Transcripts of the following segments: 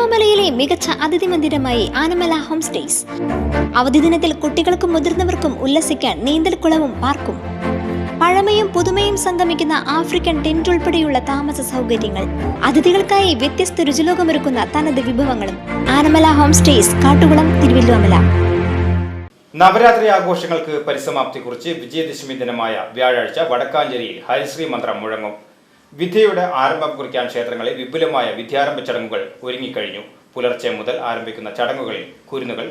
തിരുവല്ലോമലയിലെ മികച്ച അതിഥി മന്ദിരമായി Anamala home stays. അവധി ദിനത്തിൽ കുട്ടികൾക്കും മുതിർന്നവർക്കും ഉല്ലസിക്കാൻ നീന്തൽക്കുളവും പാർക്കും. പഴമയും പുതുമയും സംഗമിക്കുന്ന ആഫ്രിക്കൻ ടെന്റ് ഉൾപ്പെടെയുള്ള താമസ സൗകര്യങ്ങൾ. അതിഥികൾക്കായി വ്യത്യസ്ത രുചിലോകമൊരുക്കുന്ന തനത് വിഭവങ്ങളും. ആനമല ഹോം സ്റ്റേസ് കാട്ടുകുളം തിരുവല്ലോമല നവരാത്രി ആഘോഷങ്ങൾക്ക് പരിസമാപ്തി കുറിച്ച് വിജയദശമി ദിനമായ വ്യാഴാഴ്ച വടക്കാഞ്ചേരിയിൽ ഹരിശ്രീ മന്ത്രം മുഴങ്ങും. വിദ്യയുടെ ആരംഭം കുറിക്കാൻ ക്ഷേത്രങ്ങളിൽ വിപുലമായ വിദ്യാരംഭ ചടങ്ങുകൾ ഒരുങ്ങിക്കഴിഞ്ഞു. പുലർച്ചെ മുതൽ ആരംഭിക്കുന്ന ചടങ്ങുകളിൽ കുരുന്നുകൾ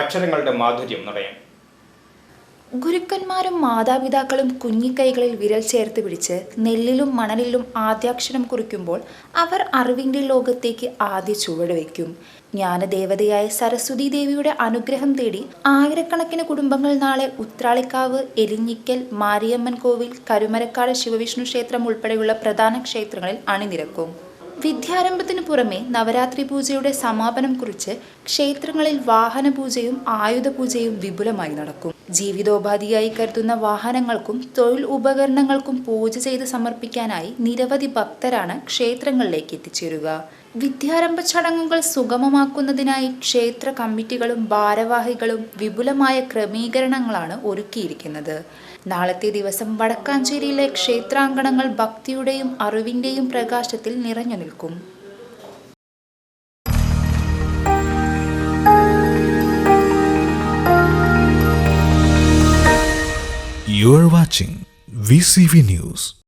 അക്ഷരങ്ങളുടെ മാധുര്യം നിറയും ഗുരുക്കന്മാരും മാതാപിതാക്കളും കുഞ്ഞിക്കൈകളിൽ വിരൽ ചേർത്ത് പിടിച്ച് നെല്ലിലും മണലിലും ആദ്യാക്ഷരം കുറിക്കുമ്പോൾ അവർ അറിവിന്റെ ലോകത്തേക്ക് ആദ്യ ചുവട് വയ്ക്കും. ജ്ഞാനദേവതയായ സരസ്വതി ദേവിയുടെ അനുഗ്രഹം തേടി ആയിരക്കണക്കിന് കുടുംബങ്ങൾ നാളെ ഉത്രാളിക്കാവ് എലിഞ്ഞിക്കൽ മാരിയമ്മൻ കോവിൽ കരുമരക്കാട് ശിവവിഷ്ണു ക്ഷേത്രം ഉൾപ്പെടെയുള്ള പ്രധാന ക്ഷേത്രങ്ങളിൽ അണിനിരക്കും. വിദ്യാരംഭത്തിനു പുറമെ നവരാത്രി പൂജയുടെ സമാപനം കുറിച്ച് ക്ഷേത്രങ്ങളിൽ വാഹന പൂജയും ആയുധ പൂജയും വിപുലമായി നടക്കും. ജീവിതോപാധിയായി കരുതുന്ന വാഹനങ്ങൾക്കും തൊഴിൽ ഉപകരണങ്ങൾക്കും പൂജ ചെയ്ത് സമർപ്പിക്കാനായി നിരവധി ഭക്തരാണ് ക്ഷേത്രങ്ങളിലേക്ക് എത്തിച്ചേരുക. വിദ്യാരംഭ ചടങ്ങുകൾ സുഗമമാക്കുന്നതിനായി ക്ഷേത്ര കമ്മിറ്റികളും ഭാരവാഹികളും വിപുലമായ ക്രമീകരണങ്ങളാണ് ഒരുക്കിയിരിക്കുന്നത് നാളത്തെ ദിവസം വടക്കാഞ്ചേരിയിലെ ക്ഷേത്രാങ്കണങ്ങൾ ഭക്തിയുടെയും അറിവിന്റെയും പ്രകാശത്തിൽ നിറഞ്ഞു നിൽക്കും You are watching VCV News.